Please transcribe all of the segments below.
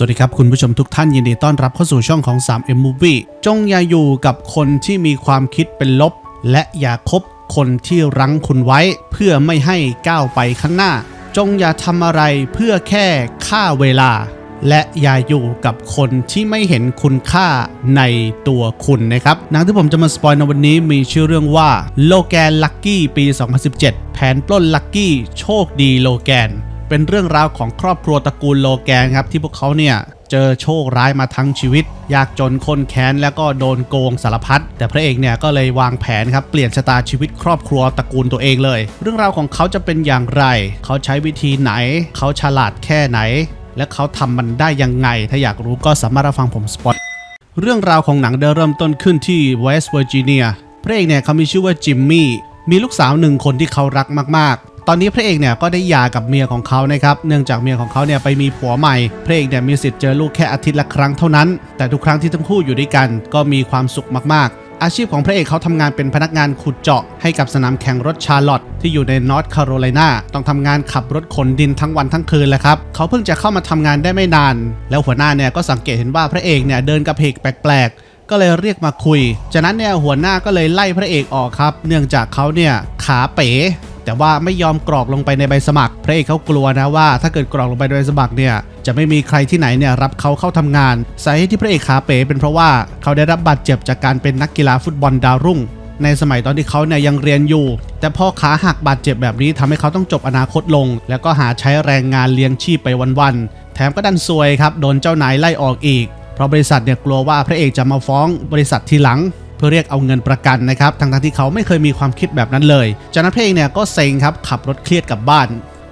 สวัสดีครับ คุณผู้ชมทุกท่านยินดีต้อนรับเข้าสู่ช่องของ 3M Movie จงอย่าอยู่กับคนที่มีความคิดเป็นลบ และอย่าคบคนที่รั้งคุณไว้ เพื่อไม่ให้ก้าวไปข้างหน้า จงอย่าทำอะไรเพื่อแค่ฆ่าเวลา และอย่าอยู่กับคนที่ไม่เห็นคุณค่าในตัวคุณนะครับหนังที่ผมจะมาสปอยในวันนี้มีชื่อเรื่องว่าโลแกนลักกี้ปี 2017 แผนปล้นลักกี้โชคดีโลแกน เป็นเรื่องราวของครอบครัวตระกูลโลแกนครับที่พวกเขาเนี่ยเจอโชคร้ายมาทั้งชีวิต ยากจนคนแค้นแล้วก็โดนโกงสารพัดแต่พระเอกเนี่ยก็เลยวางแผนครับเปลี่ยนชะตาชีวิตครอบครัวตระกูลตัวเองเลย เรื่องราวของเขาจะเป็นอย่างไร เขาใช้วิธีไหน เขาฉลาดแค่ไหน และเขาทำมันได้ยังไง ถ้าอยากรู้ก็สามารถรับฟังผมสปอตเรื่องราวของหนังได้เริ่มต้นขึ้นที่เวสต์เวอร์จิเนียพระเอกเนี่ยเขามีชื่อว่าจิมมี่มีลูกสาวหนึ่งคนที่เขารักมาก ตอนนี้พระเอกเนี่ยก็ได้หย่ากับเมียของเขานะครับ เนื่องจากเมียของเขาเนี่ยไปมีผัวใหม่ พระเอกเนี่ยมีสิทธิ์เจอลูกแค่อาทิตย์ละครั้งเท่านั้น แต่ทุกครั้งที่ทั้งคู่อยู่ด้วยกัน ก็มีความสุขมากๆ อาชีพของพระเอกเขาทำงานเป็นพนักงานขุดเจาะให้กับสนามแข่งรถชาร์ลอตที่อยู่ในนอร์ทแคโรไลนาต้องทำงานขับรถขนดินทั้งวันทั้งคืนแหละครับเขาเพิ่งจะเข้ามาทำงานได้ไม่นาน แล้วหัวหน้าเนี่ยก็สังเกตเห็นว่าพระเอกเนี่ยเดินกระเพกแปลกๆก็เลยเรียกมาคุย จากนั้นเนี่ยหัวหน้าก็เลยไล่พระเอกออกครับ เนื่องจากเขาเนี่ยขาเป๋ แต่ว่าไม่ยอมกรอกลงไปในใบสมัคร พระเอกเขากลัวนะว่าถ้าเกิดกรอกลงไปในใบสมัครเนี่ยจะไม่มีใครที่ไหนเนี่ยรับเขาเข้าทำงานสาเหตุที่พระเอกขาเป๋เป็นเพราะว่าเขาได้รับบาดเจ็บจากการเป็นนักกีฬาฟุตบอลดาวรุ่ง ในสมัยตอนที่เขาเนี่ยยังเรียนอยู่ แต่พ่อขาหักบาดเจ็บแบบนี้ทำให้เขาต้องจบอนาคตลง แล้วก็หาใช้แรงงานเลี้ยงชีพไปวันๆแถมก็ดันซวยครับโดนเจ้านายไล่ออกอีก เพราะบริษัทเนี่ยกลัวว่าพระเอกจะมาฟ้องบริษัททีหลัง เพื่อเรียกเอาเงินประกันนะครับทั้งๆที่เขาไม่เคยมีความคิดแบบนั้นเลยจากนั้นพระเอกเนี่ยก็เซ็งครับขับรถเครียดกลับบ้าน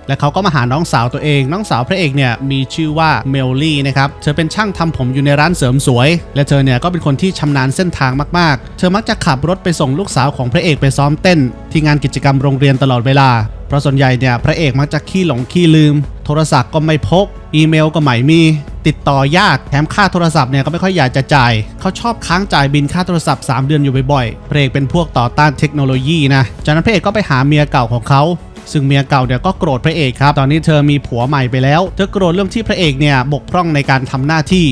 และเขาก็มาหาน้องสาวตัวเอง น้องสาวพระเอกเนี่ยมีชื่อว่าเมลลี่นะครับ เธอเป็นช่างทำผมอยู่ในร้านเสริมสวย และเธอเนี่ยก็เป็นคนที่ชำนาญเส้นทางมากๆ เธอมักจะขับรถไปส่งลูกสาวของพระเอกไปซ้อมเต้น ที่งานกิจกรรมโรงเรียนตลอดเวลา เพราะส่วนใหญ่เนี่ยพระเอกมักจะขี้หลงขี้ลืม โทรศัพท์ก็ไม่พก อีเมลก็ไม่มี ติดต่อยากแถมค่าโทรศัพท์เนี่ยก็ไม่ค่อยอยากจะจ่ายเขาชอบค้างจ่ายบินค่าโทรศัพท์ 3 เดือนอยู่บ่อยๆพระเอกเป็นพวกต่อต้านเทคโนโลยีนะจากนั้นพระเอกก็ไปหาเมียเก่าของเขาซึ่งเมียเก่าเนี่ยก็โกรธพระเอกครับ ตอนนี้เธอมีผัวใหม่ไปแล้ว เธอโกรธเรื่องที่พระเอกเนี่ยบกพร่องในการทำหน้าที่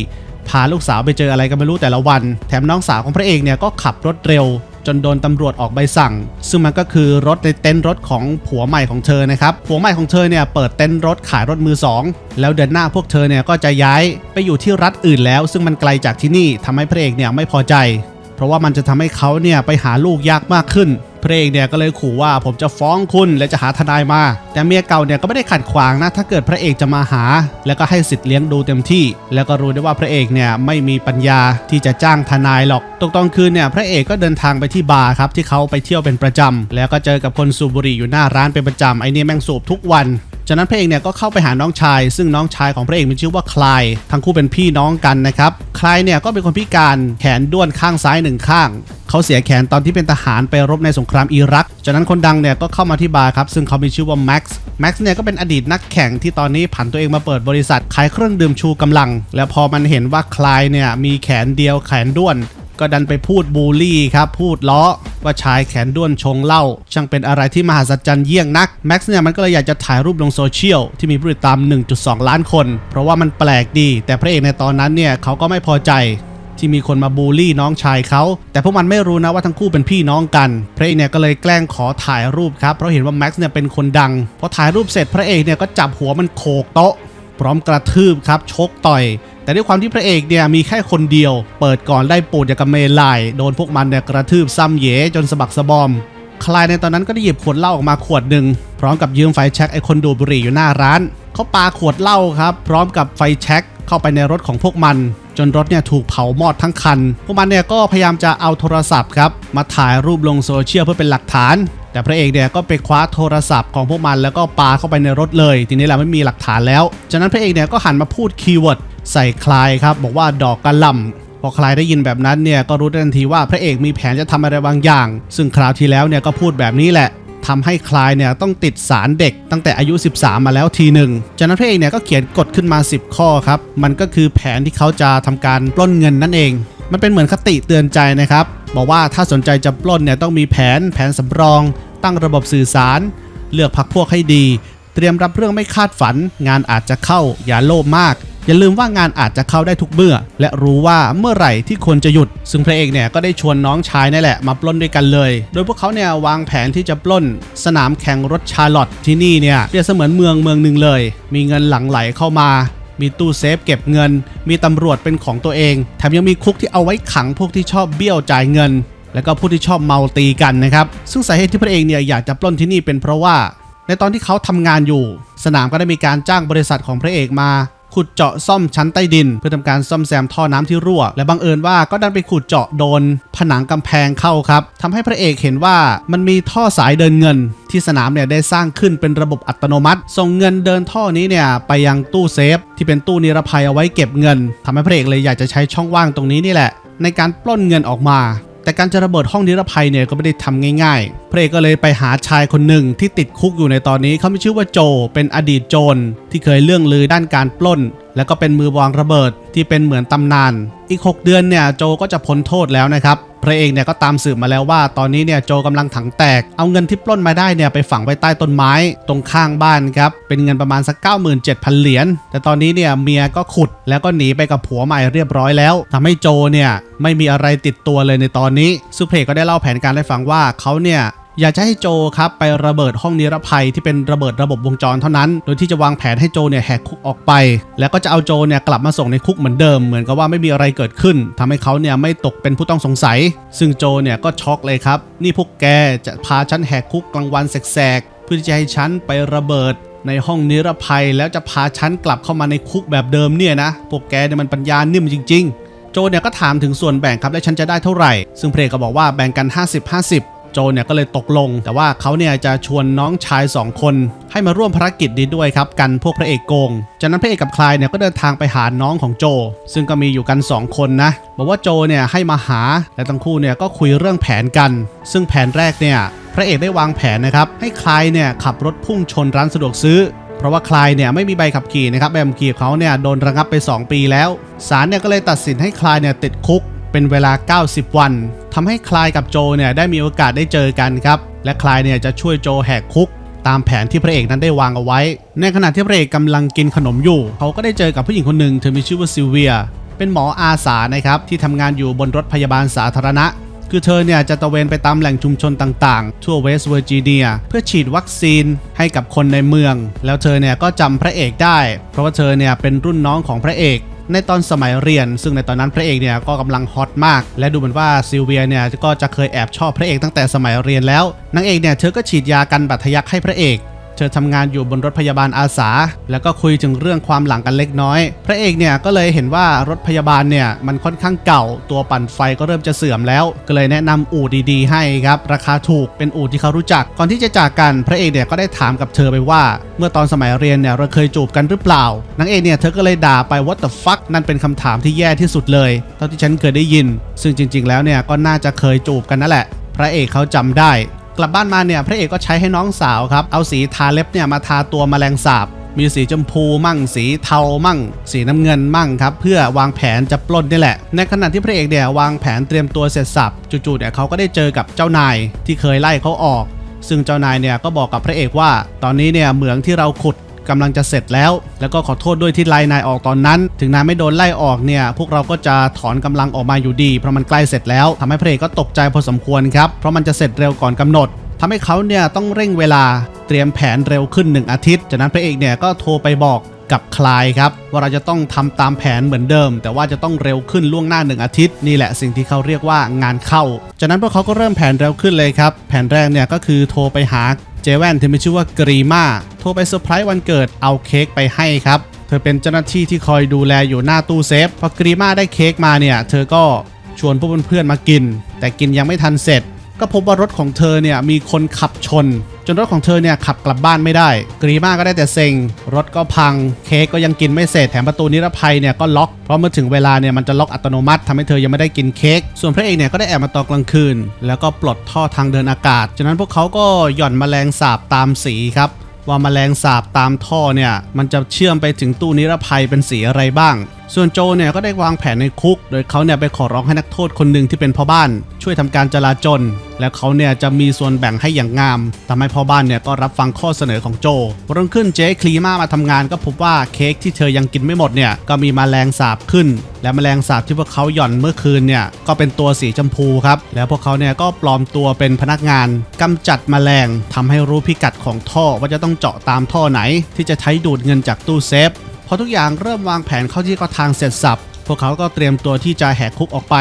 พาลูกสาวไปเจออะไรก็ไม่รู้แต่ละวัน แถมน้องสาวของพระเอกเนี่ยก็ขับรถเร็ว จนโดนตำรวจออกใบสั่ง ซึ่งมันก็คือรถในเต็นท์รถของผัวใหม่ของเธอนะครับผัวใหม่ของเธอเนี่ยเปิดเต็นท์รถขายรถมือสองแล้วเดือนหน้าพวกเธอเนี่ยก็จะย้ายไปอยู่ที่รัฐอื่นแล้ว ซึ่งมันไกลจากที่นี่ทำให้พระเอกเนี่ยไม่พอใจ เพราะว่ามันจะทำให้เขาเนี่ยไปหาลูกยากมากขึ้น พระเอกเนี่ยก็เลยขู่ว่าผมจะฟ้องคุณและจะหาทนายมา แต่เมียเก่าเนี่ยก็ไม่ได้ขัดขวางนะ ถ้าเกิดพระเอกจะมาหา แล้วก็ให้สิทธิ์เลี้ยงดูเต็มที่ แล้วก็รู้ได้ว่าพระเอกเนี่ยไม่มีปัญญาที่จะจ้างทนายหรอกตกตอนคืนเนี่ยพระเอกก็เดินทางไปที่บาร์ครับที่เขาไปเที่ยวเป็นประจำแล้วก็เจอกับคนสูบบุหรี่อยู่หน้าร้านเป็นประจำไอ้นี่แม่งสูบทุกวัน จากนั้นพระเอกเนี่ยก็เข้าไปหาน้องชาย ซึ่งน้องชายของพระเอกมีชื่อว่าคลาย ทั้งคู่เป็นพี่น้องกันนะครับ คลายเนี่ยก็เป็นคนพิการแขนด้วนข้างซ้ายหนึ่งข้าง เขาเสียแขนตอนที่เป็นทหารไปรบในสงครามอิรัก จากนั้นคนดังเนี่ยก็เข้ามาที่บาร์ครับ ซึ่งเขามีชื่อว่าแม็กซ์ แม็กซ์เนี่ยก็เป็นอดีตนักแข่งที่ตอนนี้ผันตัวเองมาเปิดบริษัทขายเครื่องดื่มชูกำลัง แล้วพอมันเห็นว่าคลายเนี่ยมีแขนเดียวแขนด้วน ก็ดันไปพูดบูลลี่ครับ พูดล้อว่าชายแขนด้วนชงเหล้าช่างเป็นอะไรที่มหัศจรรย์เยี่ยงนักแม็กซ์เนี่ยมันก็เลยอยากจะถ่ายรูปลงโซเชียลที่มีผู้ติดตาม 1.2 ล้านคน เพราะว่ามันแปลกดี แต่พระเอกในตอนนั้นเนี่ยเขาก็ไม่พอใจที่มีคนมาบูลลี่น้องชายเขา แต่พวกมันไม่รู้นะว่าทั้งคู่เป็นพี่น้องกัน พระเอกเนี่ยก็เลยแกล้งขอถ่ายรูปครับ เพราะเห็นว่าแม็กซ์เนี่ยเป็นคนดัง พอถ่ายรูปเสร็จพระเอกเนี่ยก็จับหัวมันโขกโต๊ะ พร้อมกระทืบครับ ชกต่อย แต่ด้วยความที่พระเอกเนี่ยมีแค่คนเดียว เปิดก่อนได้ปูดอย่างกับเมลายโดนพวกมันเนี่ยกระทืบซ้ำเยจนสะบักสะบอม คลายในตอนนั้นก็ได้หยิบขวดเหล้าออกมาขวดหนึ่งพร้อมกับยืมไฟแช็กไอคนดูบุหรี่อยู่หน้าร้านเขาปาขวดเหล้าครับพร้อมกับไฟแช็กเข้าไปในรถของพวกมัน จนรถเนี่ยถูกเผามอดทั้งคัน พวกมันเนี่ยก็พยายามจะเอาโทรศัพท์ครับมาถ่ายรูปลงโซเชียลเพื่อเป็นหลักฐาน แต่พระเอกเนี่ยก็ไปคว้าโทรศัพท์ของพวกมันแล้วก็ปาเข้าไปในรถเลย ทีนี้เราไม่มีหลักฐานแล้ว จากนั้นพระเอกเนี่ยก็หันมาพูดคีย์เวิร์ดใส่คลายครับ บอกว่าดอกกระลำพอคลายได้ยินแบบนั้นเนี่ยก็รู้ทันทีว่าพระเอกมีแผนจะทำอะไรบางอย่าง ซึ่งคราวที่แล้วเนี่ยก็พูดแบบนี้แหละทำให้คลายเนี่ยต้องติดสารเด็กตั้งแต่อายุ 13 มาแล้วทีหนึ่งจากนั้นพระเอกเนี่ยก็เขียนกฎขึ้นมา 10 ข้อครับ มันก็คือแผนที่เขาจะทำการปล้นเงินนั่นเอง มันเป็นเหมือนคติเตือนใจนะครับ บอกว่าถ้าสนใจจะปล้นเนี่ยต้องมีแผนแผนสำรอง ตั้งระบบสื่อสาร เลือกพักพวกให้ดี เตรียมรับเรื่องไม่คาดฝัน งานอาจจะเข้า อย่าโลภมาก อย่าลืมว่างานอาจจะเข้าได้ทุกเมื่อ และรู้ว่าเมื่อไหร่ที่ควรจะหยุด ซึ่งพระเอกเนี่ยก็ได้ชวนน้องชายนี่แหละมาปล้นด้วยกันเลย โดยพวกเขาเนี่ยวางแผนที่จะปล้น สนามแข่งรถชาร์ลอตที่นี่เนี่ยเปรียบเสมือนเมืองเมืองหนึ่งเลย มีเงินหลั่งไหลเข้ามา มีตู้เซฟเก็บเงิน มีตำรวจเป็นของตัวเอง แถมยังมีคุกที่เอาไว้ขังพวกที่ชอบเบี้ยวจ่ายเงิน แล้วก็ผู้ที่ชอบเมาตีกันนะครับ ซึ่งสาเหตุที่พระเอกเนี่ยอยากจะปล้นที่นี่เป็นเพราะว่า ในตอนที่เขาทำงานอยู่ สนามก็ได้มีการจ้างบริษัทของพระเอกมา ขุดเจาะซ่อมชั้นใต้ดิน เพื่อทำการซ่อมแซมท่อน้ำที่รั่ว และบังเอิญว่าก็ดันไปขุดเจาะโดน ผนังกำแพงเข้าครับทำให้พระเอกเห็นว่ามันมีท่อสายเดินเงิน ที่สนามเนี่ยได้สร้างขึ้นเป็นระบบอัตโนมัติ ส่งเงินเดินท่อนี้เนี่ยไปยังตู้เซฟ ที่เป็นตู้นิรภัยเอาไว้เก็บเงินทำให้พระเอกเลยอยากจะใช้ช่องว่างตรงนี้นี่แหละ ในการปล้นเงินออกมา แต่การจะระเบิดห้องนิรภัยเนี่ยก็ไม่ได้ทำง่ายๆ พระเอกก็เลยไปหาชายคนหนึ่งที่ติดคุกอยู่ในตอนนี้เขามีชื่อว่าโจ เป็นอดีตโจรที่เคยเรื่องลือด้านการปล้น แล้วก็เป็นมือวางระเบิดที่เป็นเหมือนตำนาน อีก 6 เดือนเนี่ยโจก็จะพ้นโทษแล้วนะครับพระเอกเนี่ยก็ตามสืบมาแล้วว่า ตอนนี้เนี่ยโจกำลังถังแตก เอาเงินที่ปล้นมาได้เนี่ยไปฝังไว้ใต้ต้นไม้ตรงข้างบ้านครับ เป็นเงินประมาณสัก 97,000 เหรียญ แต่ตอนนี้เนี่ยเมียก็ขุดแล้วก็หนีไปกับผัวใหม่เรียบร้อยแล้วทำให้โจเนี่ยไม่มีอะไรติดตัวเลยในตอนนี้ซูเพก็ได้เล่าแผนการให้ฟังว่าเขาเนี่ย อยากจะให้โจครับไประเบิดห้องนิรภัยที่เป็นระเบิดระบบวงจรเท่านั้น โดยที่จะวางแผนให้โจเนี่ยแหกคุกออกไป แล้วก็จะเอาโจเนี่ยกลับมาส่งในคุกเหมือนเดิม เหมือนกับว่าไม่มีอะไรเกิดขึ้นทำให้เขาเนี่ยไม่ตกเป็นผู้ต้องสงสัย ซึ่งโจเนี่ยก็ช็อกเลยครับ นี่พวกแกจะพาฉันแหกคุกกลางวันแสกๆเพื่อที่จะให้ฉันไประเบิดในห้องนิรภัยแล้วจะพาฉันกลับเข้ามาในคุกแบบเดิมเนี่ยนะพวกแกเนี่ยมันปัญญานิ่มจริง ๆ โจเนี่ยก็ถามถึงส่วนแบ่งครับและฉันจะได้เท่าไหร่ ซึ่งเพลงก็บอกว่าแบ่งกัน 50-50 โจเนี่ยก็เลยตกลง แต่ว่าเขาเนี่ยจะชวนน้องชาย 2 คน ให้มาร่วมภารกิจนี้ด้วยครับ กันพวกพระเอกโกง จากนั้นพระเอกกับคลายเนี่ยก็เดินทางไปหาน้องของโจ ซึ่งก็มีอยู่กัน 2 คนนะ บอกว่าโจเนี่ยให้มาหา และทั้งคู่เนี่ยก็คุยเรื่องแผนกัน ซึ่งแผนแรกเนี่ยพระเอกได้วางแผนนะครับ ให้คลายเนี่ยขับรถพุ่งชนร้านสะดวกซื้อ เพราะว่าคลายเนี่ยไม่มีใบขับขี่นะครับ ใบขับขี่ของเขาเนี่ยโดนระงับไป 2 ปีแล้ว ศาลเนี่ยก็เลยตัดสินให้คลายเนี่ยติดคุก เป็นเวลา 90 วันทำให้คลายกับโจเนี่ยได้มีโอกาสได้เจอกันครับ และคลายเนี่ยจะช่วยโจแหกคุก ตามแผนที่พระเอกนั้นได้วางเอาไว้ ในขณะที่พระเอกกำลังกินขนมอยู่ เขาก็ได้เจอกับผู้หญิงคนหนึ่งเธอมีชื่อว่าซิลเวีย เป็นหมออาสานะครับที่ทำงานอยู่บนรถพยาบาลสาธารณะคือเธอเนี่ยจะตระเวนไปตามแหล่งชุมชนต่างๆ ทั่วเวสต์เวอร์จิเนียเพื่อฉีดวัคซีนให้กับคนในเมือง แล้วเธอเนี่ยก็จำพระเอกได้ เพราะว่าเธอเนี่ยเป็นรุ่นน้องของพระเอก ในตอนสมัยเรียน ซึ่งในตอนนั้นพระเอกเนี่ยก็กำลังฮอตมาก และดูเหมือนว่าซิลเวียเนี่ยก็จะเคยแอบชอบพระเอกตั้งแต่สมัยเรียนแล้วนางเอกเนี่ยเธอก็ฉีดยากันบาดทะยักให้พระเอก เธอทำงานอยู่บนรถพยาบาลอาสา แล้วก็คุยถึงเรื่องความหลังกันเล็กน้อย พระเอกเนี่ยก็เลยเห็นว่ารถพยาบาลเนี่ยมันค่อนข้างเก่า ตัวปั่นไฟก็เริ่มจะเสื่อมแล้ว ก็เลยแนะนำอู่ดีๆ ให้ครับ ราคาถูกเป็นอู่ที่เขารู้จัก ก่อนที่จะจากกันพระเอกเนี่ยก็ได้ถามกับเธอไปว่า เมื่อตอนสมัยเรียนเนี่ยเราเคยจูบกันหรือเปล่านางเอกเนี่ยเธอก็เลยด่าไป what the fuck นั่นเป็นคำถามที่แย่ที่สุดเลยเท่าที่ฉันเคยได้ยิน ซึ่งจริง ๆ แล้วเนี่ยก็น่าจะเคยจูบกันนั่นแหละ พระเอกเขาจำได้ กลับบ้านมาเนี่ยพระเอกก็ใช้ให้น้องสาวครับเอาสีทาเล็บเนี่ยมาทาตัวแมลงสาบมีสีชมพูมั่งสีเทามั่ง สีน้ำเงินมั่งครับเพื่อวางแผนจะปล้นนี่แหละ ในขณะที่พระเอกเนี่ยวางแผนเตรียมตัวเสร็จสับจู่ๆเนี่ยเขาก็ได้เจอกับเจ้านายที่เคยไล่เขาออก ซึ่งเจ้านายเนี่ยก็บอกกับพระเอกว่า ตอนนี้เนี่ยเหมืองที่เราขุด กำลังจะเสร็จแล้ว แล้วก็ขอโทษด้วยที่ไล่นายออกตอนนั้น ถึงนายไม่โดนไล่ออกเนี่ย พวกเราก็จะถอนกำลังออกมาอยู่ดี เพราะมันใกล้เสร็จแล้วทำให้พระเอกก็ตกใจพอสมควรครับ เพราะมันจะเสร็จเร็วก่อนกำหนดทำให้เขาเนี่ยต้องเร่งเวลาเตรียมแผนเร็วขึ้น1อาทิตย์ จากนั้นพระเอกเนี่ยก็โทรไปบอกกับคลายครับว่าเราจะต้องทำตามแผนเหมือนเดิม แต่ว่าจะต้องเร็วขึ้นล่วงหน้า1อาทิตย์นี่แหละสิ่งที่เขาเรียกว่างานเข้า จากนั้นพวกเขาก็เริ่มแผนเร็วขึ้นเลยครับ แผนแรกเนี่ยก็คือโทรไปหา เจแวนที่มีชื่อว่ากรีมาโทรไปเซอร์ไพรส์วันเกิดเอาเค้กไปให้ครับ เธอเป็นเจ้าหน้าที่ที่คอยดูแลอยู่หน้าตู้เซฟพอกรีมาได้เค้กมาเนี่ย เธอก็ชวนพวกเพื่อนๆมากิน แต่กินยังไม่ทันเสร็จ ก็พบว่ารถของเธอเนี่ยมีคนขับชน จนรถของเธอเนี่ยขับกลับบ้านไม่ได้ กรีมาก็ได้แต่เซ็ง รถก็พัง เค้กก็ยังกินไม่เสร็จแถมประตูนิรภัยเนี่ยก็ล็อก เพราะเมื่อถึงเวลาเนี่ยมันจะล็อกอัตโนมัติทำให้เธอยังไม่ได้กินเค้ก ส่วนพระเอกเนี่ยก็ได้แอบมาตอนกลางคืน แล้วก็ปลดท่อทางเดินอากาศ จากนั้นพวกเขาก็หย่อนแมลงสาบตามสีครับว่าแมลงสาบตามท่อเนี่ยมันจะเชื่อมไปถึงตู้นิรภัยเป็นสีอะไรบ้าง ส่วนโจเนี่ยก็ได้วางแผนในคุก โดยเขาเนี่ยไปขอร้องให้นักโทษคนหนึ่งที่เป็นพ่อบ้าน ช่วยทำการจลาจลและเขาเนี่ยจะมีส่วนแบ่งให้อย่างงามทำให้พ่อบ้านเนี่ยก็รับฟังข้อเสนอของโจวันรุ่งขึ้นเจ๊คลีมามาทำงานก็พบว่าเค้กที่เธอยังกินไม่หมดเนี่ยก็มีมแมลงสาบขึ้น และแมลงสาบที่พวกเขาหย่อนเมื่อคืนเนี่ยก็เป็นตัวสีชมพูครับแล้วพวกเขาเนี่ยก็ปลอมตัวเป็นพนักงานกำจัดแมลงทำให้รู้พิกัดของท่อว่าจะต้องเจาะตามท่อไหน ที่จะใช้ดูดเงินจากตู้เซฟ พอทุกอย่างเริ่มวางแผนเข้าที่ก็ทางเสร็จสับ พวกเขาก็เตรียมตัวที่จะแหกคุกออกไป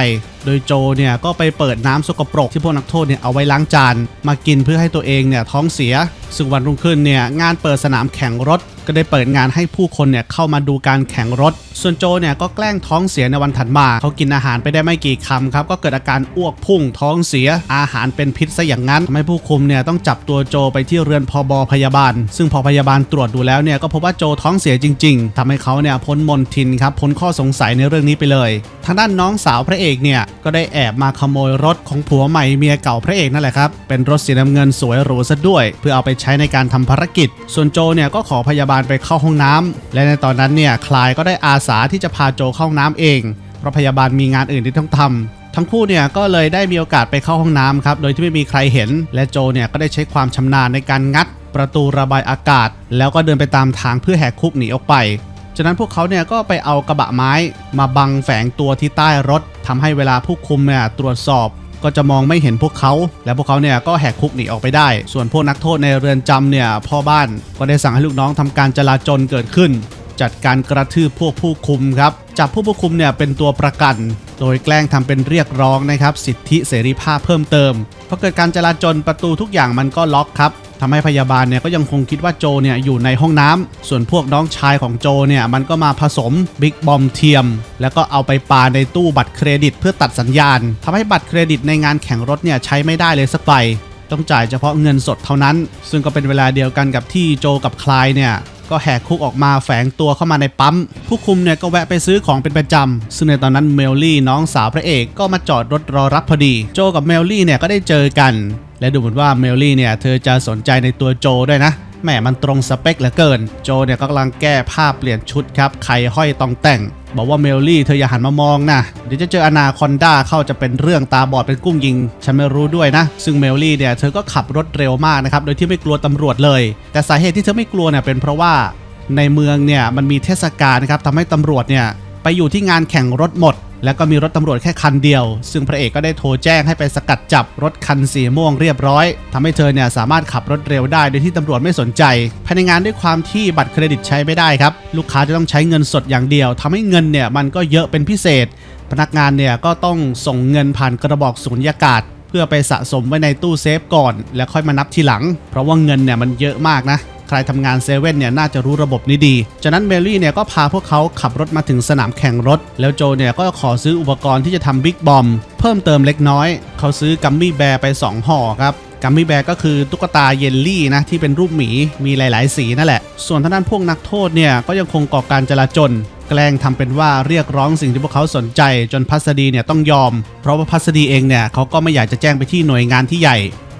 โดยโจเนี่ยก็ไปเปิดน้ำสกปรกที่พวกนักโทษเนี่ยเอาไว้ล้างจานมากินเพื่อให้ตัวเองเนี่ยท้องเสียซึ่งวันรุ่งขึ้นเนี่ยงานเปิดสนามแข่งรถ ก็ได้เปิดงานให้ผู้คนเนี่ยเข้ามาดูการแข่งรถ ส่วนโจเนี่ยก็แกล้งท้องเสียในวันถัดมาเขากินอาหารไปได้ไม่กี่คำครับก็เกิดอาการอ้วกพุ่งท้องเสีย อาหารเป็นพิษซะอย่างนั้นทำให้ผู้คุมเนี่ยต้องจับตัวโจไปที่เรือนพบพยาบาล ซึ่งพอพยาบาลตรวจดูแล้วเนี่ยก็พบว่าโจท้องเสียจริง ๆทำให้เขาเนี่ยพ้นมนทินครับพ้นข้อสงสัยในเรื่องนี้ไปเลย ทางด้านน้องสาวพระเอกเนี่ยก็ได้แอบมาขโมยรถของผัวใหม่เมียเก่าพระเอกนั่นแหละครับ เป็นรถสีน้ำเงินสวยหรูซะด้วย เพื่อเอาไปใช้ในการทำภารกิจ ส่วนโจเนี่ยก็ขอพยาบาลไปเข้าห้องน้ำและในตอนนั้นเนี่ยคลายก็ได้อาสาที่จะพาโจเข้าห้องน้ำเอง เพราะพยาบาลมีงานอื่นที่ต้องทำทั้งคู่เนี่ยก็เลยได้มีโอกาสไปเข้าห้องน้ำครับ โดยที่ไม่มีใครเห็น และโจเนี่ยก็ได้ใช้ความชำนาญในการงัด ประตูระบายอากาศ แล้วก็เดินไปตามทางเพื่อแหกคุกหนีออกไป จากนั้นพวกเขาเนี่ยก็ไปเอากระบะไม้ มาบังแฝงตัวที่ใต้รถ ทำให้เวลาผู้คุมเนี่ยตรวจสอบก็จะมองไม่เห็นพวกเขา และพวกเขาเนี่ยก็แหกคุกหนีออกไปได้ ส่วนพวกนักโทษในเรือนจำเนี่ยพ่อบ้านก็ได้สั่งให้ลูกน้องทำการจลาจลเกิดขึ้น จัดการกระทืบพวกผู้คุมครับ จับผู้ผู้คุมเนี่ยเป็นตัวประกัน โดยแกล้งทำเป็นเรียกร้องนะครับ สิทธิเสรีภาพเพิ่มเติมพอเกิดการจลาจลประตูทุกอย่างมันก็ล็อกครับทำให้พยาบาลเนี่ยก็ยังคงคิดว่าโจเนี่ยอยู่ในห้องน้ำส่วนพวกน้องชายของโจเนี่ยมันก็มาผสมบิ๊กบอมเทียม แล้วก็เอาไปปาในตู้บัตรเครดิต เพื่อตัดสัญญาณทำให้บัตรเครดิตในงานแข่งรถเนี่ยใช้ไม่ได้เลยสักใบต้องจ่ายเฉพาะเงินสดเท่านั้น ซึ่งก็เป็นเวลาเดียวกันกับที่โจกับคลายเนี่ย ก็แหกคุกออกมาแฝงตัวเข้ามาในปั๊ม ผู้คุมเนี่ยก็แวะไปซื้อของเป็นประจำ ซึ่งในตอนนั้นเมลลี่น้องสาวพระเอกก็มาจอดรถรอรับพอดี โจกับเมลลี่เนี่ยก็ได้เจอกัน และดูเหมือนว่าเมลลี่เนี่ยเธอจะสนใจในตัวโจด้วยนะแหมมันตรงสเปคเหลือเกิน โจเนี่ยก็กำลังแก้ผ้าเปลี่ยนชุดครับไข่ห้อยตองแต่ง บอกว่าเมลลี่เธออย่าหันมามองนะ เดี๋ยวจะเจออนาคอนด้าเข้าจะเป็นเรื่องตาบอดเป็นกุ้งยิง ฉันไม่รู้ด้วยนะ ซึ่งเมลลี่เนี่ยเธอก็ขับรถเร็วมากนะครับ โดยที่ไม่กลัวตำรวจเลย แต่สาเหตุที่เธอไม่กลัวเนี่ยเป็นเพราะว่าในเมืองเนี่ยมันมีเทศกาลนะครับทำให้ตำรวจเนี่ยไปอยู่ที่งานแข่งรถหมด แล้วก็มีรถตำรวจแค่คันเดียว ซึ่งพระเอกก็ได้โทรแจ้งให้ไปสกัดจับรถคันสีม่วงเรียบร้อยทำให้เธอเนี่ยสามารถขับรถเร็วได้โดยที่ตำรวจไม่สนใจ ภายในงานด้วยความที่บัตรเครดิตใช้ไม่ได้ครับ ลูกค้าจะต้องใช้เงินสดอย่างเดียวทำให้เงินเนี่ยมันก็เยอะเป็นพิเศษ พนักงานเนี่ยก็ต้องส่งเงินผ่านกระบอกสุญญากาศเพื่อไปสะสมไว้ในตู้เซฟก่อน แล้วค่อยมานับทีหลัง เพราะว่าเงินเนี่ยมันเยอะมากนะ รทำงานเซเว่นเนี่ยน่าจะรู้ระบบนี้ดี จากนั้นเมลี่เนี่ยก็พาพวกเขาขับรถมาถึงสนามแข่งรถ แล้วโจเนี่ยก็ขอซื้ออุปกรณ์ที่จะทำบิ๊กบอมเพิ่มเติมเล็กน้อย เขาซื้อกัมมี่แบร์ไป 2 ห่อครับกัมมี่แบร์ก็คือตุ๊กตาเยลลี่นะที่เป็นรูปหมีมีหลาย ๆ สีนั่นแหละ ส่วนทางด้านพวกนักโทษเนี่ยก็ยังคงก่อการจลาจลแกล้งทำเป็นว่าเรียกร้องสิ่งที่พวกเขาสนใจ จนพัสดีเนี่ยต้องยอม เพราะว่าพัสดีเองเนี่ยเขาก็ไม่อยากจะแจ้งไปที่หน่วยงานที่ใหญ่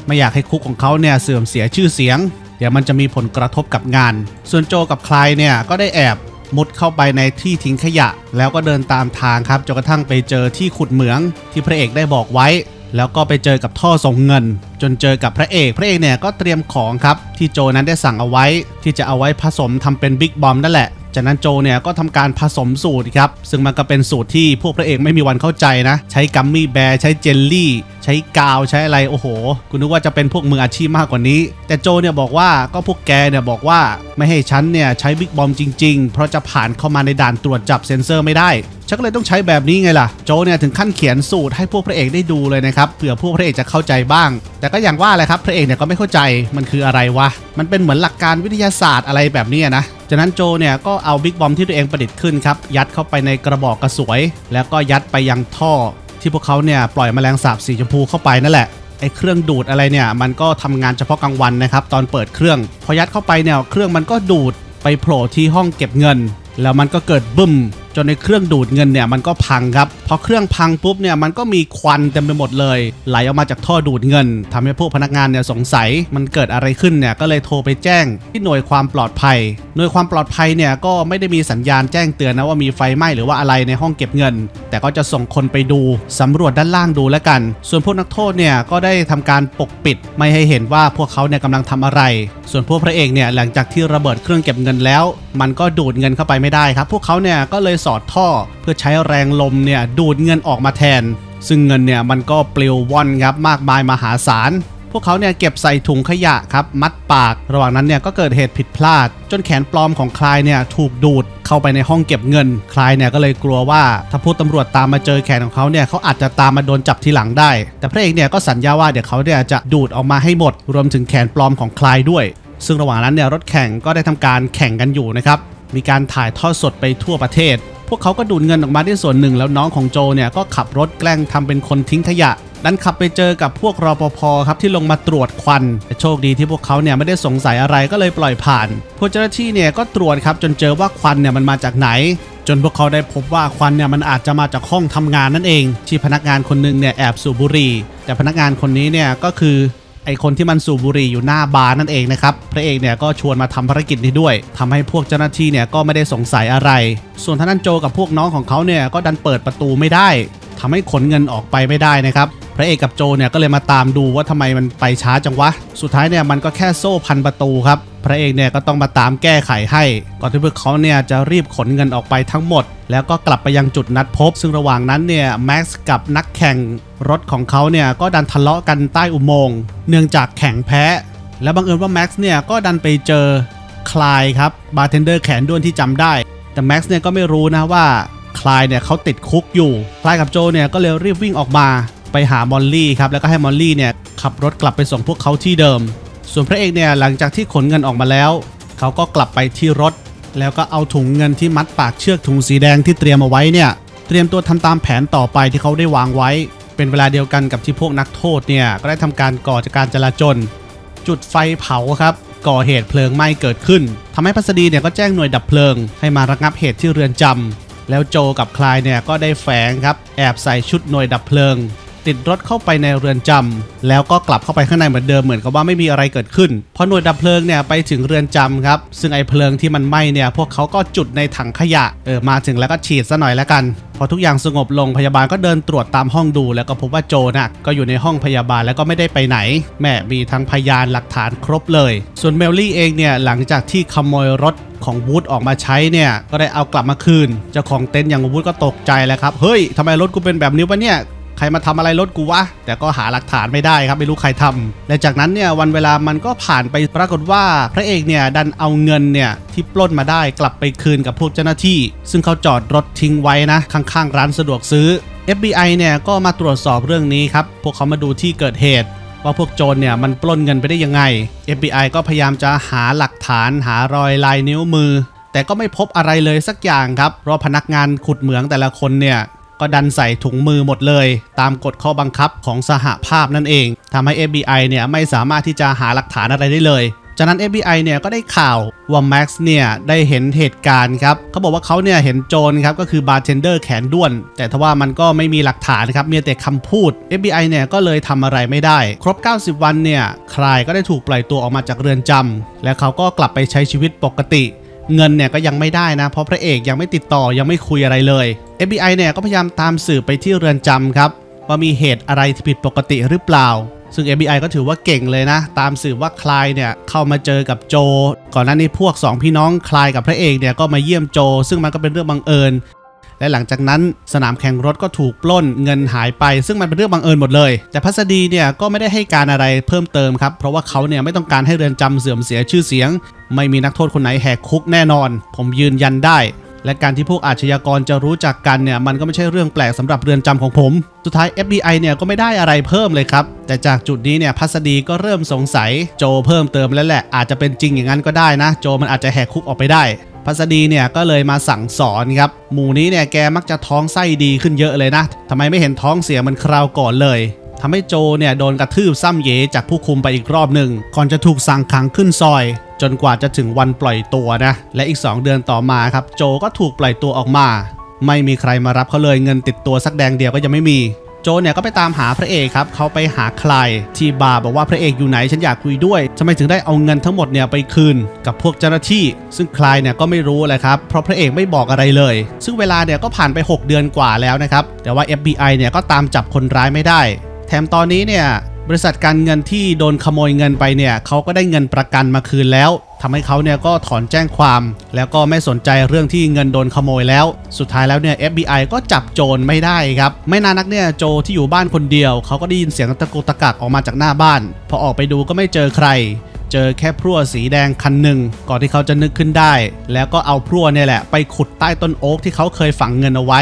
ไม่อยากให้คุกของเขาเนี่ยเสื่อมเสียชื่อเสียง เดี๋ยวมันจะมีผลกระทบกับงาน ส่วนโจกับใครเนี่ยก็ได้แอบมุดเข้าไปในที่ทิ้งขยะ แล้วก็เดินตามทางครับจนกระทั่งไปเจอที่ขุดเหมืองที่พระเอกได้บอกไว้ แล้วก็ไปเจอกับท่อส่งเงิน จนเจอกับพระเอก พระเอกเนี่ยก็เตรียมของครับที่โจนั้นได้สั่งเอาไว้ ที่จะเอาไว้ผสมทำเป็นบิ๊กบอมนั่นแหละ จากนั้นโจเนี่ยก็ทำการผสมสูตรครับ ซึ่งมันก็เป็นสูตรที่พวกพระเอกไม่มีวันเข้าใจนะ ใช้กัมมี่แบร์ใช้เจลลี่ ใช้กาวใช้อะไรโอ้โหกูนึกว่าจะเป็นพวกมืออาชีพมากกว่านี้ แต่โจเนี่ยบอกว่าก็พวกแกเนี่ยบอกว่าไม่ให้ฉันเนี่ยใช้บิ๊กบอมจริง ๆ เพราะจะผ่านเข้ามาในด่านตรวจจับเซ็นเซอร์ไม่ได้ฉันก็เลยต้องใช้แบบนี้ไงล่ะ โจเนี่ยถึงขั้นเขียนสูตรให้พวกพระเอกได้ดูเลยนะครับเผื่อพวกพระเอกจะเข้าใจบ้าง แต่ก็อย่างว่าแหละครับพระเอกเนี่ยก็ไม่เข้าใจมันคืออะไรวะมันเป็นเหมือนหลักการวิทยาศาสตร์อะไรแบบนี้นะ จากนั้นโจเนี่ยก็เอาบิ๊กบอมที่ตัวเองประดิษฐ์ขึ้นครับยัดเข้าไปในกระบอกกระสวย แล้วก็ยัดไปยังท่อ ที่พวกเขาเนี่ยปล่อยแมลงสาบสีชมพูเข้าไปนั่นแหละไอ้เครื่องดูดอะไรเนี่ยมันก็ทำงานเฉพาะกลางวันนะครับตอนเปิดเครื่อง พอยัดเข้าไปเนี่ยเครื่องมันก็ดูดไปโผล่ที่ห้องเก็บเงิน แล้วมันก็เกิดบึ้ม จนในเครื่องดูดเงินเนี่ยมันก็พังครับพอเครื่องพังปุ๊บเนี่ยมันก็มีควันเต็มไปหมดเลย ไหลออกมาจากท่อดูดเงินทำให้พวกพนักงานเนี่ยสงสัยมันเกิดอะไรขึ้นเนี่ยก็เลยโทรไปแจ้งที่หน่วยความปลอดภัย หน่วยความปลอดภัยเนี่ยก็ไม่ได้มีสัญญาณแจ้งเตือนนะว่ามีไฟไหม้หรือว่าอะไรในห้องเก็บเงิน แต่ก็จะส่งคนไปดูสำรวจด้านล่างดูแล้วกัน ส่วนพวกนักโทษเนี่ยก็ได้ทำการปกปิด ไม่ให้เห็นว่าพวกเขาเนี่ยกำลังทำอะไร ส่วนพวกพระเอกเนี่ยหลังจากที่ระเบิดเครื่องเก็บเงินแล้ว มันก็ดูดเงินเข้าไปไม่ได้ครับ พวกเขาเนี่ยก็เลยสอดท่อ เพื่อใช้แรงลมเนี่ยดูดเงินออกมาแทน ซึ่งเงินเนี่ยมันก็ปลิวว่อนครับมากมายมหาศาลพวกเขาเนี่ยเก็บใส่ถุงขยะครับมัดปาก ระหว่างนั้นเนี่ยก็เกิดเหตุผิดพลาด จนแขนปลอมของคลายเนี่ยถูกดูดเข้าไปในห้องเก็บเงิน คลายเนี่ยก็เลยกลัวว่า ถ้าผู้ตำรวจตามมาเจอแขนของเขาเนี่ยเขาอาจจะตามมาโดนจับทีหลังได้ แต่พระเอกเนี่ยก็สัญญาว่าเดี๋ยวเขาเนี่ยจะดูดออกมาให้หมด รวมถึงแขนปลอมของคลายด้วย ซึ่งระหว่างนั้นเนี่ยรถแข่งก็ได้ทำการแข่งกันอยู่นะครับ มีการถ่ายทอดสดไปทั่วประเทศ พวกเขาก็ดูดเงินออกมาได้ส่วนหนึ่ง แล้วน้องของโจเนี่ยก็ขับรถแกล้งทำเป็นคนทิ้งขยะดันขับไปเจอกับพวกรปภครับที่ลงมาตรวจควันแต่โชคดีที่พวกเขาเนี่ยไม่ได้สงสัยอะไรก็เลยปล่อยผ่าน พวกเจ้าหน้าที่เนี่ยก็ตรวจครับจนเจอว่าควันเนี่ยมันมาจากไหน จนพวกเขาได้พบว่าควันเนี่ยมันอาจจะมาจากห้องทำงานนั่นเอง ที่พนักงานคนหนึงเนี่ยแอบสูบบุหรี่แต่พนักงานคนนี้เนี่ยก็คือ ไอคนที่มันสูบบุหรี่อยู่หน้าบาร์นั่นเองนะครับพระเอกเนี่ยก็ชวนมาทำภารกิจนี้ด้วยทำให้พวกเจ้าหน้าที่เนี่ยก็ไม่ได้สงสัยอะไร ส่วนท่านั้นโจกับพวกน้องของเขาเนี่ยก็ดันเปิดประตูไม่ได้ทำให้ขนเงินออกไปไม่ได้นะครับ พระเอกกับโจเนี่ยก็เลยมาตามดูว่าทำไมมันไปช้าจังวะ สุดท้ายเนี่ยมันก็แค่โซ่พันประตูครับ พระเอกเนี่ยก็ต้องมาตามแก้ไขให้ ก่อนที่พวกเขาเนี่ยจะรีบขนเงินออกไปทั้งหมด แล้วก็กลับไปยังจุดนัดพบ ซึ่งระหว่างนั้นเนี่ยแม็กซ์กับนักแข่งรถของเขาเนี่ยก็ดันทะเลาะกันใต้อุโมงค์เนื่องจากแข่งแพ้ และบังเอิญว่าแม็กซ์เนี่ยก็ดันไปเจอคลายครับบาร์เทนเดอร์แขนด้วนที่จำได้ แต่แม็กซ์เนี่ยก็ไม่รู้นะว่าคลายเนี่ยเขาติดคุกอยู่ คลายกับโจเนี่ยก็เลยรีบวิ่งออกมา ไปหามอลลี่ครับแล้วก็ให้มอลลี่เนี่ยขับรถกลับไปส่งพวกเขาที่เดิม ส่วนพระเอกเนี่ยหลังจากที่ขนเงินออกมาแล้ว เขาก็กลับไปที่รถ แล้วก็เอาถุงเงินที่มัดปากเชือกถุงสีแดงที่เตรียมเอาไว้เนี่ยเตรียมตัวทำตามแผนต่อไปที่เขาได้วางไว้ เป็นเวลาเดียวกันกับที่พวกนักโทษเนี่ยก็ได้ทำการก่อจากการจลาจลจุดไฟเผาครับก่อเหตุเพลิงไหม้เกิดขึ้นทำให้พัสดีเนี่ยก็แจ้งหน่วยดับเพลิง ให้มาระงับเหตุที่เรือนจำแล้วโจกับคลายเนี่ยก็ได้แฝงครับแอบใส่ชุดหน่วยดับเพลิง ติดรถเข้าไปในเรือนจำแล้วก็กลับเข้าไปข้างในเหมือนเดิมเหมือนกับว่าไม่มีอะไรเกิดขึ้นพอหน่วยดับเพลิงเนี่ยไปถึงเรือนจำครับซึ่งไอ้เพลิงที่มันไหม้เนี่ยพวกเขาก็จุดในถังขยะเออมาถึงแล้วก็ฉีดซะหน่อยแล้วกันพอทุกอย่างสงบลงพยาบาลก็เดินตรวจตามห้องดู แล้วก็พบว่าโจน่ะก็อยู่ในห้องพยาบาลแล้วก็ไม่ได้ไปไหน แม่มีทั้งพยานหลักฐานครบเลย ส่วนเมลลี่เองเนี่ยหลังจากที่ขโมยรถของวูดออกมาใช้เนี่ยก็ได้เอากลับมาคืนเจ้าของเต็นท์อย่างวูดก็ตกใจแล้วครับเฮ้ยทำไมรถกูเป็นแบบนี้วะเนี่ย ใครมาทำอะไรรถกูวะ แต่ก็หาหลักฐานไม่ได้ครับไม่รู้ใครทำและจากนั้นเนี่ยวันเวลามันก็ผ่านไปปรากฏว่าพระเอกเนี่ยดันเอาเงินเนี่ยที่ปล้นมาได้กลับไปคืนกับพวกเจ้าหน้าที่ ซึ่งเขาจอดรถทิ้งไว้นะข้างๆ ร้านสะดวกซื้อ FBI เนี่ยก็มาตรวจสอบเรื่องนี้ครับพวกเขามาดูที่เกิดเหตุว่าพวกโจรเนี่ยมันปล้นเงินไปได้ยังไง FBI ก็พยายามจะหาหลักฐานหารอยลายนิ้วมือ แต่ก็ไม่พบอะไรเลยสักอย่างครับ เพราะพนักงานขุดเหมืองแต่ละคนเนี่ย ก็ดันใส่ถุงมือหมดเลย ตามกฎข้อบังคับของสหภาพนั่นเองทำให้ FBI เนี่ยไม่สามารถที่จะหาหลักฐานอะไรได้เลยจากนั้น FBI เนี่ยก็ได้ข่าวว่าแม็กซ์เนี่ยได้เห็นเหตุการณ์ครับเขาบอกว่าเขาเนี่ยเห็นโจรครับก็คือบาร์เทนเดอร์แขนด้วน แต่ทว่ามันก็ไม่มีหลักฐานครับมีแต่คำพูด FBI เนี่ยก็เลยทำอะไรไม่ได้ ครบ 90 วันเนี่ยคลายก็ได้ถูกปล่อยตัวออกมาจากเรือนจำและเขาก็กลับไปใช้ชีวิตปกติ เงินเนี่ยก็ยังไม่ได้นะ เพราะพระเอกยังไม่ติดต่อยังไม่คุยอะไรเลย FBI เนี่ยก็พยายามตามสืบไปที่เรือนจำครับ ว่ามีเหตุอะไรผิดปกติหรือเปล่า ซึ่ง FBI ก็ถือว่าเก่งเลยนะ ตามสืบว่าคลายเนี่ยเข้ามาเจอกับโจ ก่อนหน้านี้พวก 2 พี่น้องคลายกับพระเอกเนี่ยก็มาเยี่ยมโจ ซึ่งมันก็เป็นเรื่องบังเอิญ และหลังจากนั้นสนามแข่งรถก็ถูกปล้นเงินหายไป ซึ่งมันเป็นเรื่องบังเอิญหมดเลย แต่พัสดีเนี่ยก็ไม่ได้ให้การอะไรเพิ่มเติมครับเพราะว่าเขาเนี่ยไม่ต้องการให้เรือนจำเสื่อมเสียชื่อเสียง ไม่มีนักโทษคนไหนแหกคุกแน่นอน ผมยืนยันได้ และการที่พวกอาชญากรจะรู้จักกันเนี่ย มันก็ไม่ใช่เรื่องแปลกสำหรับเรือนจำของผม สุดท้าย FBI เนี่ยก็ไม่ได้อะไรเพิ่มเลยครับ แต่จากจุดนี้เนี่ยพัสดีก็เริ่มสงสัยโจเพิ่มเติมแล้วแหละ อาจจะเป็นจริงอย่างนั้นก็ได้นะ โจมันอาจจะแหกคุกออกไปได้พัสดีเนี่ยก็เลยมาสั่งสอนครับ หมู่นี้เนี่ยแกมักจะท้องไส้ดีขึ้นเยอะเลยนะทำไมไม่เห็นท้องเสียมันคราวก่อนเลยทำให้โจเนี่ยโดนกระทืบซ้ำเยจากผู้คุมไปอีกรอบหนึ่งก่อนจะถูกสั่งขังขึ้นซอย จนกว่าจะถึงวันปล่อยตัวนะ และอีก 2 เดือนต่อมาครับ โจก็ถูกปล่อยตัวออกมา ไม่มีใครมารับเขาเลยเงินติดตัวสักแดงเดียวก็ยังไม่มี โจเนี่ยก็ไปตามหาพระเอกครับเขาไปหาคลายที่บาร์บอกว่าพระเอกอยู่ไหนฉันอยากคุยด้วยทำไมถึงได้เอาเงินทั้งหมดเนี่ยไปคืนกับพวกเจ้าหน้าที่ ซึ่งคลายเนี่ยก็ไม่รู้แหละครับเพราะพระเอกไม่บอกอะไรเลย ซึ่งเวลาเนี่ยก็ผ่านไป 6 เดือนกว่าแล้วนะครับแต่ว่า FBI เนี่ยก็ตามจับคนร้ายไม่ได้ แถมตอนนี้เนี่ย บริษัทการเงินที่โดนขโมยเงินไปเนี่ยเขาก็ได้เงินประกันมาคืนแล้วทำให้เขาเนี่ยก็ถอนแจ้งความ แล้วก็ไม่สนใจเรื่องที่เงินโดนขโมยแล้ว สุดท้ายแล้วเนี่ย FBI ก็จับโจรไม่ได้ครับ ไม่นานนักเนี่ยโจที่อยู่บ้านคนเดียว เขาก็ได้ยินเสียงตะกุกตะกักออกมาจากหน้าบ้าน พอออกไปดูก็ไม่เจอใคร เจอแค่พรั่วสีแดงคันหนึ่งก่อนที่เขาจะนึกขึ้นได้ แล้วก็เอาพรั่วเนี่ยแหละไปขุดใต้ต้นโอ๊กที่เขาเคยฝังเงินเอาไว้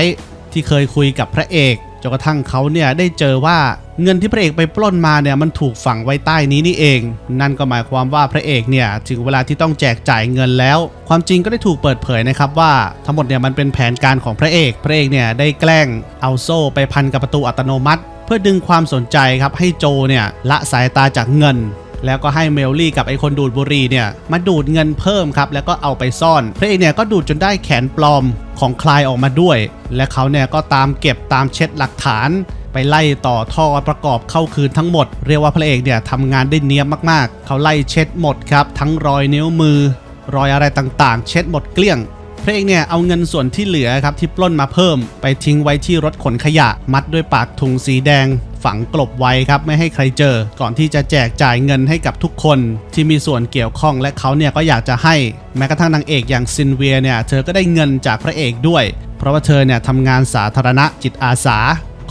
ที่เคยคุยกับพระเอกจนกระทั่งเขาเนี่ยได้เจอว่า เงินที่พระเอกไปปล้นมาเนี่ยมันถูกฝังไว้ใต้นี้นี่เอง นั่นก็หมายความว่าพระเอกเนี่ยถึงเวลาที่ต้องแจกจ่ายเงินแล้ว ความจริงก็ได้ถูกเปิดเผยนะครับว่าทั้งหมดเนี่ยมันเป็นแผนการของพระเอก พระเอกเนี่ยได้แกล้งเอาโซ่ไปพันกับประตูอัตโนมัติ เพื่อดึงความสนใจครับให้โจเนี่ยละสายตาจากเงินแล้วก็ให้เมลลี่กับไอคนดูดบุหรี่เนี่ยมาดูดเงินเพิ่มครับ แล้วก็เอาไปซ่อน พระเอกเนี่ยก็ดูดจนได้แขนปลอมของคลายออกมาด้วย และเขาเนี่ยก็ตามเก็บตามเช็ดหลักฐาน ไปไล่ต่อท่อประกอบเข้าคืนทั้งหมด เรียกว่าพระเอกเนี่ยทำงานได้เนียบมากๆ เขาไล่เช็ดหมดครับ ทั้งรอยนิ้วมือ รอยอะไรต่างๆ เช็ดหมดเกลี้ยงพระเอกเนี่ยเอาเงินส่วนที่เหลือครับที่ปล้นมาเพิ่ม ไปทิ้งไว้ที่รถขนขยะ มัดด้วยปากถุงสีแดง ฝังกลบไว้ครับไม่ให้ใครเจอ ก่อนที่จะแจกจ่ายเงินให้กับทุกคน ที่มีส่วนเกี่ยวข้องและเขาเนี่ยก็อยากจะให้ แม้กระทั่งนางเอกอย่างซินเวียเนี่ยเธอก็ได้เงินจากพระเอกด้วย เพราะว่าเธอเนี่ยทำงานสาธารณะจิตอาสา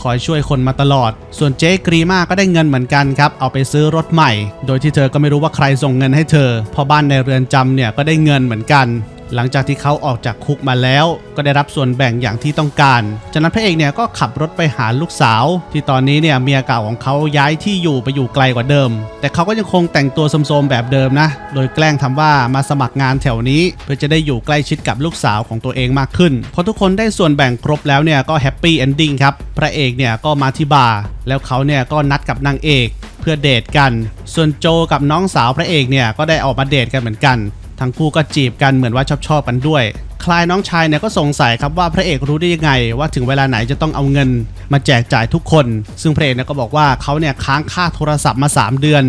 คอยช่วยคนมาตลอด ส่วนเจ๊กรีมาก็ได้เงินเหมือนกันครับเอาไปซื้อรถใหม่ โดยที่เธอก็ไม่รู้ว่าใครส่งเงินให้เธอพอบ้านในเรือนจำเนี่ยก็ได้เงินเหมือนกัน หลังจากที่เขาออกจากคุกมาแล้ว ก็ได้รับส่วนแบ่งอย่างที่ต้องการ จากนั้นพระเอกเนี่ยก็ขับรถไปหาลูกสาว ที่ตอนนี้เนี่ยเมียเก่าของเขาย้ายที่อยู่ไปอยู่ไกลกว่าเดิม แต่เขาก็ยังคงแต่งตัวโสมๆแบบเดิมนะ โดยแกล้งทำว่ามาสมัครงานแถวนี้ เพื่อจะได้อยู่ใกล้ชิดกับลูกสาวของตัวเองมากขึ้น พอทุกคนได้ส่วนแบ่งครบแล้วเนี่ยก็แฮปปี้เอนดิ้งครับ พระเอกเนี่ยก็มาที่บาร์ แล้วเขาเนี่ยก็นัดกับนางเอกเพื่อเดทกัน ส่วนโจกับน้องสาวพระเอกเนี่ยก็ได้ออกมาเดทกันเหมือนกัน ทั้งคู่ก็จีบกันเหมือนว่าชอบชอบๆกันด้วย คลายน้องชายเนี่ยก็สงสัยครับว่าพระเอกรู้ได้ยังไง ว่าถึงเวลาไหนจะต้องเอาเงิน มาแจกจ่ายทุกคน ซึ่งพระเอกเนี่ยก็บอกว่าเขาเนี่ยค้างค่าโทรศัพท์มา 3 เดือน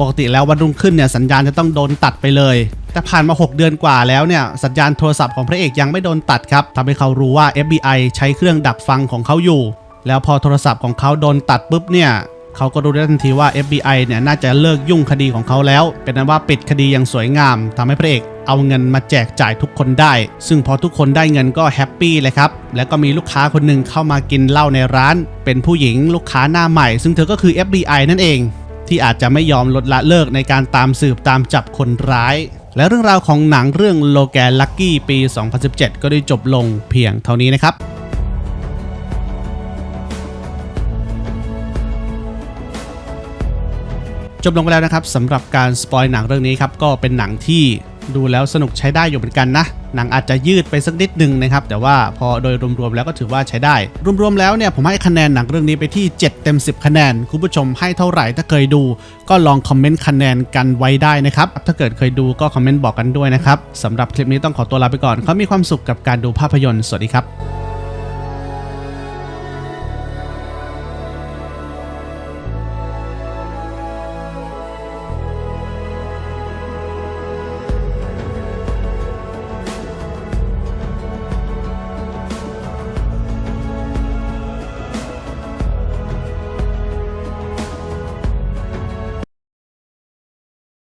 ปกติแล้ววันรุ่งขึ้นเนี่ยสัญญาณจะต้องโดนตัดไปเลยแต่ผ่านมา 6 เดือนกว่าแล้วเนี่ยสัญญาณโทรศัพท์ของพระเอกยังไม่โดนตัดครับทำให้เขารู้ว่า FBI ใช้เครื่องดักฟังของเขาอยู่ แล้วพอโทรศัพท์ของเขาโดนตัดปุ๊บเนี่ย เขาก็รู้ได้ทันทีว่า FBI เนี่ยน่าจะเลิกยุ่งคดีของเขาแล้ว เป็นนั้นว่าปิดคดีอย่างสวยงามทำให้พระเอกเอาเงินมาแจกจ่ายทุกคนได้ ซึ่งพอทุกคนได้เงินก็แฮปปี้เลยครับ แล้วก็มีลูกค้าคนหนึ่งเข้ามากินเหล้าในร้าน เป็นผู้หญิงลูกค้าหน้าใหม่ ซึ่งเธอก็คือ FBI นั่นเอง ที่อาจจะไม่ยอมลดละเลิกในการตามสืบตามจับคนร้าย และเรื่องราวของหนังเรื่องโลแกนลักกี้ปี 2017 ก็ได้จบลงเพียงเท่านี้นะครับ จบลงไปแล้วนะครับสำหรับการสปอยหนังเรื่องนี้ครับก็เป็นหนังที่ดูแล้วสนุกใช้ได้อยู่เหมือนกันนะ หนังอาจจะยืดไปสักนิดนึงนะครับ แต่ว่าพอโดยรวมๆแล้วก็ถือว่าใช้ได้ รวมๆแล้วเนี่ยผมให้คะแนนหนังเรื่องนี้ไปที่ 7 เต็ม 10 คะแนน คุณผู้ชมให้เท่าไหร่ถ้าเคยดู ก็ลองคอมเมนต์คะแนนกันไว้ได้นะครับ ถ้าเกิดเคยดูก็คอมเมนต์บอกกันด้วยนะครับสำหรับคลิปนี้ต้องขอตัวลาไปก่อนเขามีความสุขกับการดูภาพยนตร์สวัสดีครับ